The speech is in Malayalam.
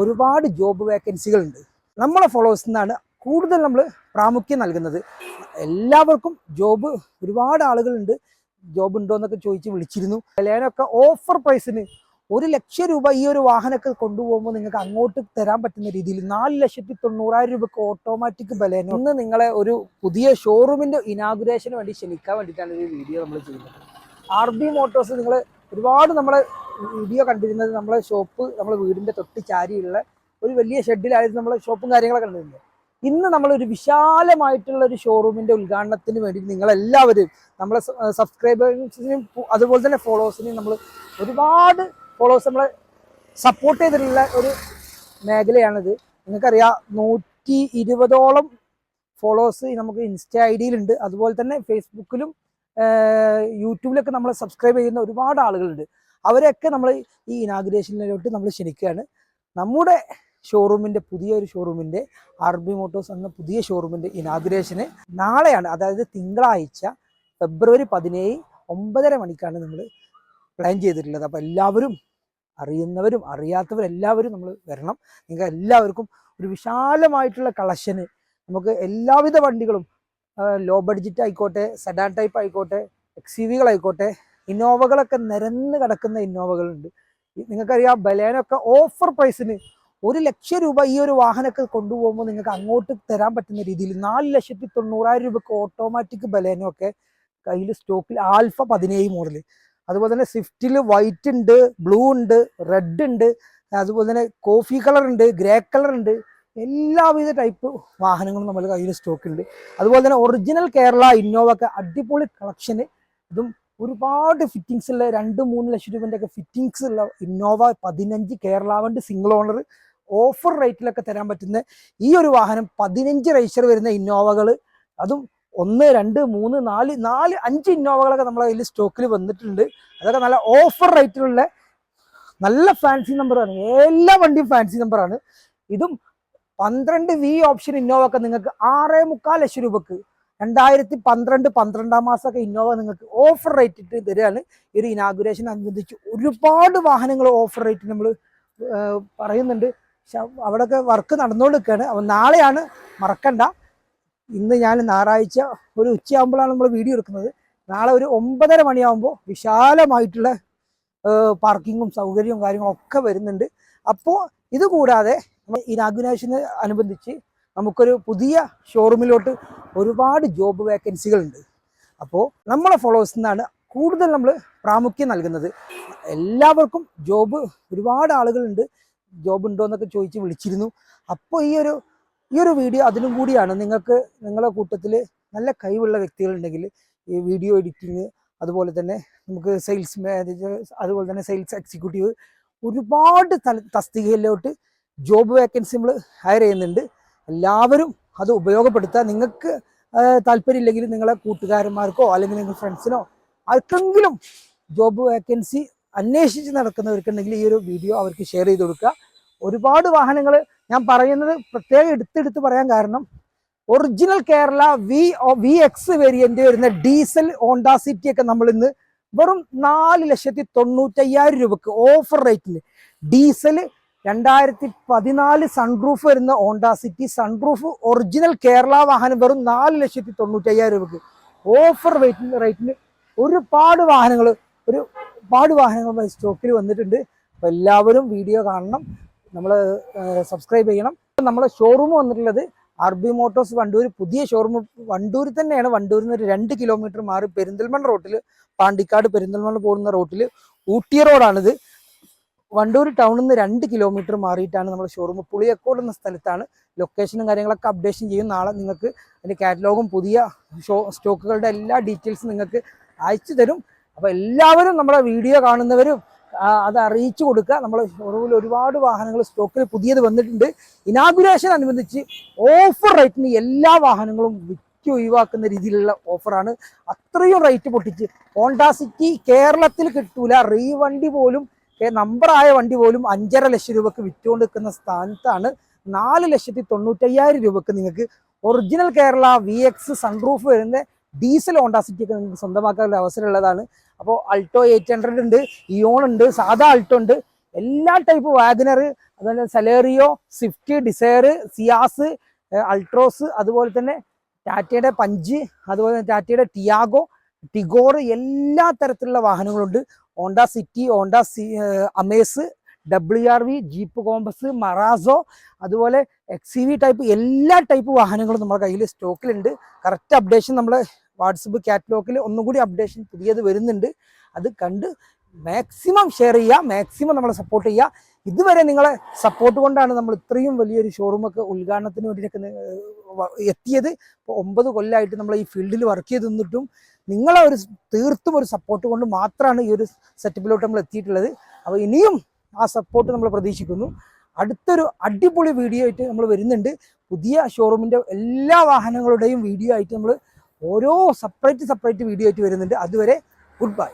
ഒരുപാട് ജോബ് വേക്കൻസികളുണ്ട് നമ്മളെ ഫോളോവേഴ്സിൽ നിന്നാണ് കൂടുതൽ നമ്മൾ പ്രാമുഖ്യം നൽകുന്നത്. എല്ലാവർക്കും ജോബ് ഒരുപാട് ആളുകളുണ്ട്. ജോബ് ഉണ്ടോ എന്നൊക്കെ ചോദിച്ച് വിളിച്ചിരുന്നു. ലേനൊക്കെ ഓഫർ പ്രൈസിന് ഒരു ലക്ഷം രൂപ ഈ ഒരു വാഹനമൊക്കെ കൊണ്ടുപോകുമ്പോൾ നിങ്ങൾക്ക് അങ്ങോട്ട് തരാൻ പറ്റുന്ന രീതിയിൽ നാല് ലക്ഷത്തി തൊണ്ണൂറായിരം രൂപക്ക് ഓട്ടോമാറ്റിക് ബലേനോ. ഇന്ന് നിങ്ങളെ ഒരു പുതിയ ഷോറൂമിന്റെ ഇനാഗുറേഷന് വേണ്ടി ക്ഷണിക്കാൻ വേണ്ടിയിട്ടാണ് ഈ വീഡിയോ നമ്മൾ ചെയ്യുന്നത്. ആർ ബി മോട്ടോഴ്സ് നിങ്ങൾ ഒരുപാട് നമ്മളെ വീഡിയോ കണ്ടിരുന്നത് നമ്മളെ ഷോപ്പ് നമ്മളെ വീടിന്റെ തൊട്ട് ചാരിയുള്ള ഒരു വലിയ ഷെഡിലായിരുന്നു നമ്മളെ ഷോപ്പും കാര്യങ്ങളൊക്കെ കണ്ടിരുന്നത്. ഇന്ന് നമ്മളൊരു വിശാലമായിട്ടുള്ള ഒരു ഷോറൂമിന്റെ ഉദ്ഘാടനത്തിന് വേണ്ടി നിങ്ങളെല്ലാവരും നമ്മളെ സബ്സ്ക്രൈബേഴ്സിനും അതുപോലെ തന്നെ ഫോളോവേഴ്സിനെയും നമ്മൾ ഒരുപാട് ഫോളോവേഴ്സ് നമ്മളെ സപ്പോർട്ട് ചെയ്തിട്ടുള്ള ഒരു മേഖലയാണിത്. നിങ്ങൾക്കറിയാം നൂറ്റി ഇരുപതോളം ഫോളോവേഴ്സ് നമുക്ക് ഇൻസ്റ്റ ഐ ഡിയിലുണ്ട്. അതുപോലെ തന്നെ ഫേസ്ബുക്കിലും യൂട്യൂബിലൊക്കെ നമ്മളെ സബ്സ്ക്രൈബ് ചെയ്യുന്ന ഒരുപാട് ആളുകളുണ്ട്. അവരെയൊക്കെ നമ്മൾ ഈ ഇനാഗ്രേഷനിലോട്ട് നമ്മൾ ക്ഷണിക്കുകയാണ്. നമ്മുടെ ഷോറൂമിന്റെ പുതിയൊരു ഷോറൂമിന്റെ ആർ ബി മോട്ടോഴ്സ് എന്ന പുതിയ ഷോറൂമിന്റെ ഇനാഗ്രേഷന് നാളെയാണ് അതായത് തിങ്കളാഴ്ച ഫെബ്രുവരി പതിനേഴ് ഒമ്പതര മണിക്കാണ് നമ്മൾ പ്ലാൻ ചെയ്തിട്ടുള്ളത്. അപ്പോൾ എല്ലാവരും അറിയുന്നവരും അറിയാത്തവരും എല്ലാവരും നമ്മൾ വരണം. നിങ്ങൾക്ക് എല്ലാവർക്കും ഒരു വിശാലമായിട്ടുള്ള കളക്ഷന് നമുക്ക് എല്ലാവിധ വണ്ടികളും ലോ ബഡ്ജറ്റ് ആയിക്കോട്ടെ സെഡാൻ ടൈപ്പ് ആയിക്കോട്ടെ എക്സ് യു വികളായിക്കോട്ടെ ഇന്നോവകളൊക്കെ നിരന്ന് കിടക്കുന്ന ഇന്നോവകളുണ്ട്. നിങ്ങൾക്കറിയാം ബലേനൊക്കെ ഓഫർ പ്രൈസിന് ഒരു ലക്ഷം രൂപ ഈ ഒരു വാഹനമൊക്കെ കൊണ്ടുപോകുമ്പോൾ നിങ്ങൾക്ക് അങ്ങോട്ട് തരാൻ പറ്റുന്ന രീതിയിൽ നാല് ലക്ഷത്തി തൊണ്ണൂറായിരം രൂപക്ക് ഓട്ടോമാറ്റിക് ബലേനോ ഒക്കെ കയ്യിൽ സ്റ്റോക്കിൽ ആൽഫ പതിനേഴ് മോഡൽ അതുപോലെ തന്നെ സ്വിഫ്റ്റിൽ വൈറ്റ് ഉണ്ട് ബ്ലൂ ഉണ്ട് റെഡ് ഉണ്ട് അതുപോലെ തന്നെ കോഫി കളർ ഉണ്ട് ഗ്രേ കളർ ഉണ്ട്. എല്ലാവിധ ടൈപ്പ് വാഹനങ്ങളും നമ്മൾ കയ്യിൽ സ്റ്റോക്ക് ഉണ്ട് അതുപോലെ തന്നെ ഒറിജിനൽ കേരള ഇന്നോവ ഒക്കെ അടിപൊളി കളക്ഷന് ഇതും ഒരുപാട് ഫിറ്റിങ്സ് ഉള്ള രണ്ട് മൂന്ന് ലക്ഷം രൂപന്റെ ഒക്കെ ഫിറ്റിങ്സ് ഉള്ള ഇന്നോവ പതിനഞ്ച് കേരള സിംഗിൾ ഓണർ ഓഫർ റേറ്റിലൊക്കെ തരാൻ പറ്റുന്ന ഈ ഒരു വാഹനം പതിനഞ്ച് രജിസ്റ്റർ വരുന്ന ഇന്നോവകൾ അതും ഒന്ന് രണ്ട് മൂന്ന് നാല് നാല് അഞ്ച് ഇന്നോവകളൊക്കെ നമ്മളെ കയ്യിൽ സ്റ്റോക്കിൽ വന്നിട്ടുണ്ട്. അതൊക്കെ നല്ല ഓഫർ റേറ്റിലുള്ള നല്ല ഫാൻസി നമ്പറാണ് എല്ലാ വണ്ടിയും ഫാൻസി നമ്പറാണ് ഇതും പന്ത്രണ്ട് വി ഓപ്ഷൻ ഇന്നോവ ഒക്കെ നിങ്ങൾക്ക് ആറേ മുക്കാൽ ലക്ഷം രൂപക്ക് രണ്ടായിരത്തി പന്ത്രണ്ട് പന്ത്രണ്ടാം മാസമൊക്കെ ഇന്നോവ നിങ്ങൾക്ക് ഓഫർ റേറ്റ് ഇട്ട് തരികയാണ് ഈ ഒരു ഇനാഗുറേഷൻ അനുബന്ധിച്ച് ഒരുപാട് വാഹനങ്ങൾ ഓഫർ റേറ്റ് നമ്മൾ പറയുന്നുണ്ട്. പക്ഷെ അവിടെയൊക്കെ വർക്ക് നടന്നുകൊണ്ടിരിക്കുകയാണ് അപ്പം നാളെയാണ് മറക്കണ്ട. ഇന്ന് ഞാൻ ഞായറാഴ്ച ഒരു ഉച്ചയാകുമ്പോഴാണ് നമ്മൾ വീഡിയോ എടുക്കുന്നത്. നാളെ ഒരു ഒമ്പതര മണിയാകുമ്പോൾ വിശാലമായിട്ടുള്ള പാർക്കിങ്ങും സൗകര്യവും കാര്യങ്ങളൊക്കെ വരുന്നുണ്ട്. അപ്പോൾ ഇതുകൂടാതെ ഇനാഗുനേഷന് അനുബന്ധിച്ച് നമുക്കൊരു പുതിയ ഷോറൂമിലോട്ട് ഒരുപാട് ജോബ് വേക്കൻസികളുണ്ട് അപ്പോൾ നമ്മളെ ഫോളോവേഴ്സിൽ നിന്നാണ് കൂടുതൽ നമ്മൾ പ്രാമുഖ്യം നൽകുന്നത്. എല്ലാവർക്കും ജോബ് ഒരുപാട് ആളുകളുണ്ട്. ജോബ് ഉണ്ടോ എന്നൊക്കെ ചോദിച്ച് വിളിച്ചിരുന്നു. അപ്പോൾ ഈ ഒരു ഈ ഒരു വീഡിയോ അതിനും കൂടിയാണ് നിങ്ങൾക്ക് നിങ്ങളുടെ കൂട്ടത്തിൽ നല്ല കഴിവുള്ള വ്യക്തികളുണ്ടെങ്കിൽ ഈ വീഡിയോ എഡിറ്റിങ് അതുപോലെ തന്നെ നമുക്ക് സെയിൽസ് മാനേജർ അതുപോലെ തന്നെ സെയിൽസ് എക്സിക്യൂട്ടീവ് ഒരുപാട് തസ്തികയിലോട്ട് ജോബ് വേക്കൻസി നമ്മൾ ഹയർ ചെയ്യുന്നുണ്ട്. എല്ലാവരും അത് ഉപയോഗപ്പെടുത്തുക നിങ്ങൾക്ക് താല്പര്യമില്ലെങ്കിൽ നിങ്ങളെ കൂട്ടുകാരന്മാർക്കോ അല്ലെങ്കിൽ നിങ്ങൾ ഫ്രണ്ട്സിനോ ആർക്കെങ്കിലും ജോബ് വേക്കൻസി അന്വേഷിച്ച് നടക്കുന്നവർക്കുണ്ടെങ്കിൽ ഈ ഒരു വീഡിയോ അവർക്ക് ഷെയർ ചെയ്ത് കൊടുക്കുക. ഒരുപാട് വാഹനങ്ങൾ ഞാൻ പറയുന്നത് പ്രത്യേകം എടുത്തെടുത്ത് പറയാൻ കാരണം original Kerala V V X variant വരുന്ന ഡീസൽ ഹോണ്ട സിറ്റി ഒക്കെ നമ്മൾ ഇന്ന് വെറും നാല് ലക്ഷത്തി തൊണ്ണൂറ്റയ്യായിരം രൂപക്ക് ഓഫർ റേറ്റിൽ ഡീസൽ രണ്ടായിരത്തി പതിനാല് സൺറൂഫ് വരുന്ന Honda City sunroof original Kerala വാഹനം വെറും നാല് ലക്ഷത്തി തൊണ്ണൂറ്റയ്യായിരം രൂപക്ക് ഓഫർ റേറ്റിന് റേറ്റിന് ഒരുപാട് വാഹനങ്ങൾ ഒരു ഒരുപാട് വാഹനങ്ങൾ സ്റ്റോക്കിൽ വന്നിട്ടുണ്ട്. അപ്പോൾ എല്ലാവരും വീഡിയോ കാണണം. നമ്മൾ സബ്സ്ക്രൈബ് ചെയ്യണം. നമ്മളെ ഷോറൂം വന്നിട്ടുള്ളത് ആർ ബി മോട്ടോഴ്സ് വണ്ടൂർ പുതിയ ഷോറൂം വണ്ടൂരിൽ തന്നെയാണ്. വണ്ടൂരിൽ നിന്ന് ഒരു രണ്ട് കിലോമീറ്റർ മാറി പെരിന്തൽമണ്ണ റോട്ടിൽ പാണ്ടിക്കാട് പെരിന്തൽമണ്ണ പോകുന്ന റോട്ടിൽ ഊട്ടി റോഡാണിത് വണ്ടൂർ ടൗണിൽ നിന്ന് രണ്ട് കിലോമീറ്റർ മാറിയിട്ടാണ് നമ്മുടെ ഷോറൂം പുളിയക്കോട് എന്ന സ്ഥലത്താണ് ലൊക്കേഷനും കാര്യങ്ങളൊക്കെ അപ്ഡേഷൻ ചെയ്യും. നാളെ നിങ്ങൾക്ക് അതിന്റെ കാറ്റലോഗും പുതിയ ഷോ സ്റ്റോക്കുകളുടെ എല്ലാ ഡീറ്റെയിൽസും നിങ്ങൾക്ക് അയച്ചു തരും. അപ്പോൾ എല്ലാവരും നമ്മുടെ വീഡിയോ കാണുന്നവരും അത് അറിയിച്ചു കൊടുക്കുക. നമ്മൾ ഷോറൂമിൽ ഒരുപാട് വാഹനങ്ങൾ സ്റ്റോക്കിൽ പുതിയത് വന്നിട്ടുണ്ട്. ഇനാഗുരേഷൻ അനുബന്ധിച്ച് ഓഫർ റേറ്റിന് എല്ലാ വാഹനങ്ങളും വിറ്റ് ഒഴിവാക്കുന്ന രീതിയിലുള്ള ഓഫറാണ് അത്രയും റേറ്റ് പൊട്ടിച്ച് ഹോണ്ട സിറ്റി കേരളത്തിൽ കിട്ടൂല. റീവണ്ടി പോലും നമ്പറായ വണ്ടി പോലും അഞ്ചര ലക്ഷം രൂപക്ക് വിറ്റുകൊണ്ട് നിൽക്കുന്ന സ്ഥാനത്താണ് നാല് ലക്ഷത്തി തൊണ്ണൂറ്റയ്യായിരം രൂപക്ക് നിങ്ങൾക്ക് original Kerala V X sunroof വരുന്ന ഡീസൽ ഹോണ്ട സിറ്റി ഒക്കെ നിങ്ങൾക്ക് സ്വന്തമാക്കാനുള്ള അവസരമുള്ളതാണ് അപ്പോൾ അൾട്ടോ എയ്റ്റ് ഹൺഡ്രഡ് ഉണ്ട് ഇയോൺ ഉണ്ട് സാധാ അൾട്ടോ ഉണ്ട്. എല്ലാ ടൈപ്പ് വാഗനർ അതുപോലെ Celerio Swift Dzire Ciaz Altroz അതുപോലെ തന്നെ ടാറ്റയുടെ പഞ്ച് അതുപോലെ തന്നെ ടാറ്റയുടെ ടിയാഗോ ടിഗോർ എല്ലാ തരത്തിലുള്ള വാഹനങ്ങളുണ്ട്. Honda City Honda C Amaze W R V Jeep Compass Marazzo അതുപോലെ എക്സ് വി ടൈപ്പ് എല്ലാ ടൈപ്പ് വാഹനങ്ങളും നമ്മുടെ കയ്യിൽ സ്റ്റോക്കിലുണ്ട്. കറക്റ്റ് അപ്ഡേഷൻ നമ്മുടെ വാട്സപ്പ് കാറ്റലോഗിൽ ഒന്നും കൂടി അപ്ഡേഷൻ പുതിയത് വരുന്നുണ്ട്. അത് കണ്ട് മാക്സിമം ഷെയർ ചെയ്യുക മാക്സിമം നമ്മളെ സപ്പോർട്ട് ചെയ്യുക. ഇതുവരെ നിങ്ങളെ സപ്പോർട്ട് കൊണ്ടാണ് നമ്മൾ ഇത്രയും വലിയൊരു ഷോറൂമൊക്കെ ഉദ്ഘാടനത്തിന് വേണ്ടിയിട്ടൊക്കെ എത്തിയത്. ഇപ്പോൾ ഒമ്പത് കൊല്ലമായിട്ട് നമ്മൾ ഈ ഫീൽഡിൽ വർക്ക് ചെയ്ത് നിന്നിട്ടും നിങ്ങളെ ഒരു തീർത്തും ഒരു സപ്പോർട്ട് കൊണ്ട് മാത്രമാണ് ഈ ഒരു സെറ്റപ്പിലോട്ട് നമ്മൾ എത്തിയിട്ടുള്ളത്. അപ്പോൾ ഇനിയും ആ സപ്പോർട്ട് നമ്മൾ പ്രതീക്ഷിക്കുന്നു. അടുത്തൊരു അടിപൊളി വീഡിയോ ആയിട്ട് നമ്മൾ വരുന്നുണ്ട്. പുതിയ ഷോറൂമിന്റെ എല്ലാ വാഹനങ്ങളുടെയും വീഡിയോ ആയിട്ട് നമ്മൾ ഓരോ സെപ്പറേറ്റ് സെപ്പറേറ്റ് വീഡിയോ ആയിട്ട് വരുന്നുണ്ട്. അതുവരെ ഗുഡ് ബൈ